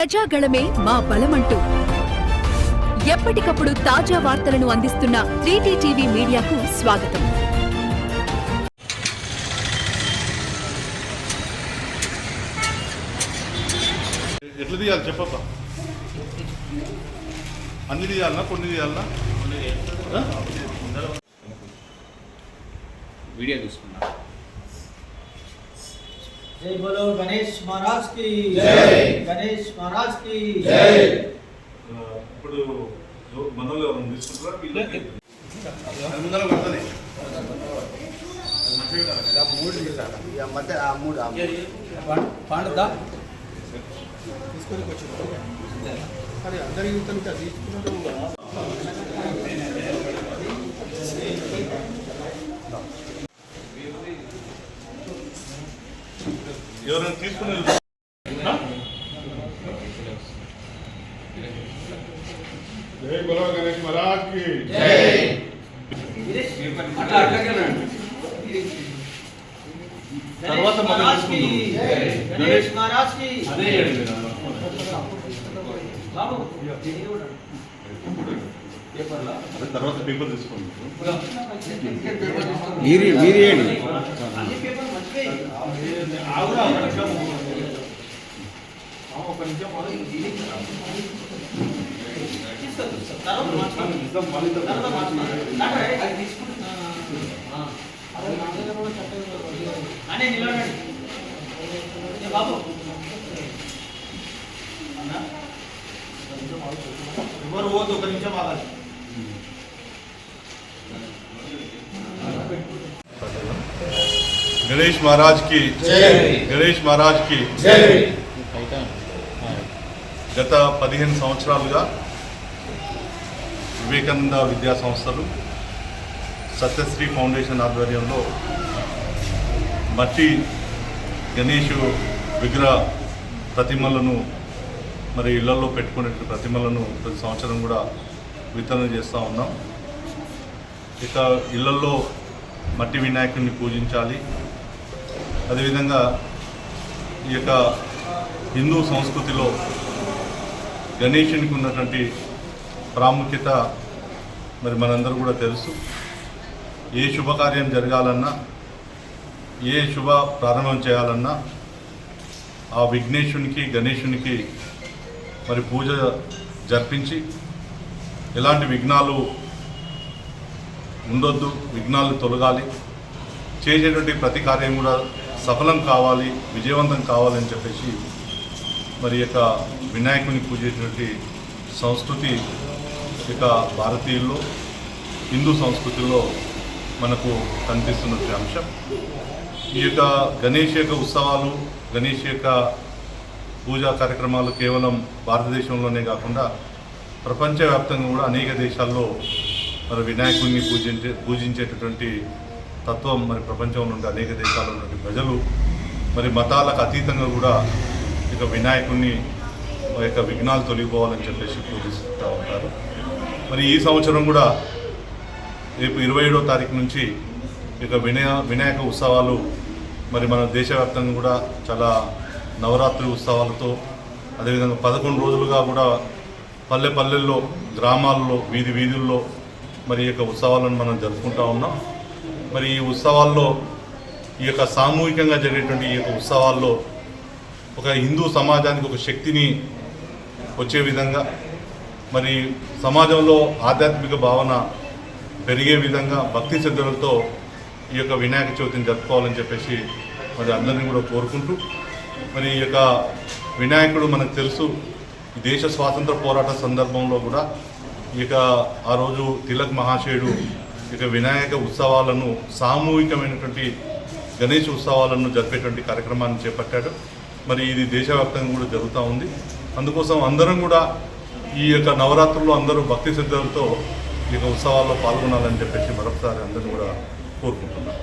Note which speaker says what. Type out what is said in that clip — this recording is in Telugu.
Speaker 1: ప్రజాగళమే మా బలమంటూ. ఎప్పటికప్పుడు తాజా వార్తలను అందిస్తున్న త్రీటీ టీవీ మీడియాకు స్వాగతం.
Speaker 2: ఎట్లా తీయాలి చెప్పబ్బా? అన్ని తీయాలనా కొన్ని తీయాలనా?
Speaker 3: వీడియో తీసుకున్నా
Speaker 4: जय बोलो गणेश महाराज की गणेश महाराज की
Speaker 2: ఆ, ఇప్పుడు మనలో ఎవరైనా తీసుకుంటారా వీళ్ళకి? అది ముందర పడతానే.
Speaker 4: పండుదా
Speaker 2: ఎవరైనా తీసుకుని తర్వాత తర్వాత పేపర్ తీసుకోండి.
Speaker 3: మీరు
Speaker 4: మీరు అనే నిలబడండి బాబు ఎవరు ఒక నిమిషం ఆగాలి
Speaker 2: గణేష్ మహారాజ్కి గణేష్ మహారాజ్కి గత పదిహేను సంవత్సరాలుగా వివేకానంద విద్యా సంస్థలు సత్యశ్రీ ఫౌండేషన్ ఆధ్వర్యంలో మట్టి గణేష్ విగ్రహ ప్రతిమలను మరి ఇళ్ళలో పెట్టుకునే ప్రతిమలను ప్రతి సంవత్సరం కూడా వితరణ చేస్తూ ఉన్నాం. ఇక ఇళ్ళలో మట్టి వినాయకుడిని పూజించాలి. అదేవిధంగా ఈ యొక్క హిందూ సంస్కృతిలో గణేషునికి ఉన్నటువంటి ప్రాముఖ్యత మరి మనందరూ కూడా తెలుసు. ఏ శుభకార్యం జరగాలన్నా ఏ శుభ ప్రారంభం చేయాలన్నా ఆ విఘ్నేశునికి గణేశునికి మరి పూజ జరిపించి ఎలాంటి విఘ్నాలు ఉండొద్దు విఘ్నాలు తొలగాలి. చేసేటువంటి ప్రతి కార్యం కూడా సఫలం కావాలి విజయవంతం కావాలని చెప్పేసి మరి యొక్క వినాయకుని పూజేటువంటి సంస్కృతి ఇక భారతీయుల్లో హిందూ సంస్కృతిలో మనకు కనిపిస్తున్నటువంటి అంశం. ఈ యొక్క గణేష్ యొక్క ఉత్సవాలు గణేష్ యొక్క పూజా కార్యక్రమాలు కేవలం భారతదేశంలోనే కాకుండా ప్రపంచవ్యాప్తంగా కూడా అనేక దేశాల్లో మరి వినాయకుడిని పూజించే పూజించేటటువంటి తత్వం మరి ప్రపంచంలో నుండి అనేక దేశాల్లో నుండి ప్రజలు మరి మతాలకు అతీతంగా కూడా ఇక వినాయకుడిని యొక్క విఘ్నాలు తొలగిపోవాలని చెప్పేసి పూజిస్తూ ఉంటారు. మరి ఈ సంవత్సరం కూడా రేపు ఇరవై ఏడో తారీఖు నుంచి ఇక వినయ వినాయక ఉత్సవాలు మరి మన దేశవ్యాప్తంగా కూడా చాలా నవరాత్రి ఉత్సవాలతో అదేవిధంగా పదకొండు రోజులుగా కూడా పల్లె పల్లెల్లో గ్రామాల్లో వీధి వీధుల్లో మరి యొక్క ఉత్సవాలను మనం జరుపుకుంటా ఉన్నాం. మరి ఈ ఉత్సవాల్లో ఈ యొక్క సామూహికంగా జరిగేటువంటి ఈ యొక్క ఉత్సవాల్లో ఒక హిందూ సమాజానికి ఒక శక్తిని వచ్చే విధంగా మరి సమాజంలో ఆధ్యాత్మిక భావన పెరిగే విధంగా భక్తి శ్రద్ధలతో ఈ యొక్క వినాయక చవితిని జరుపుకోవాలని చెప్పేసి మరి అందరినీ కూడా కోరుకుంటూ మరి ఈ యొక్క వినాయకుడు మనకు తెలుసు ఈ దేశ స్వాతంత్ర పోరాట సందర్భంలో కూడా ఈ యొక్క ఆ రోజు తిలక్ మహాశయుడు ఇక వినాయక ఉత్సవాలను సామూహికమైనటువంటి గణేష్ ఉత్సవాలను జరిపేటువంటి కార్యక్రమాన్ని చేపట్టాడు. మరి ఇది దేశవ్యాప్తంగా కూడా జరుగుతూ ఉంది. అందుకోసం అందరం కూడా ఈ యొక్క నవరాత్రుల్లో అందరూ భక్తి శ్రద్ధలతో ఈ యొక్క ఉత్సవాల్లో పాల్గొనాలని చెప్పేసి మరొకసారి అందరిని కూడా కోరుకుంటున్నాను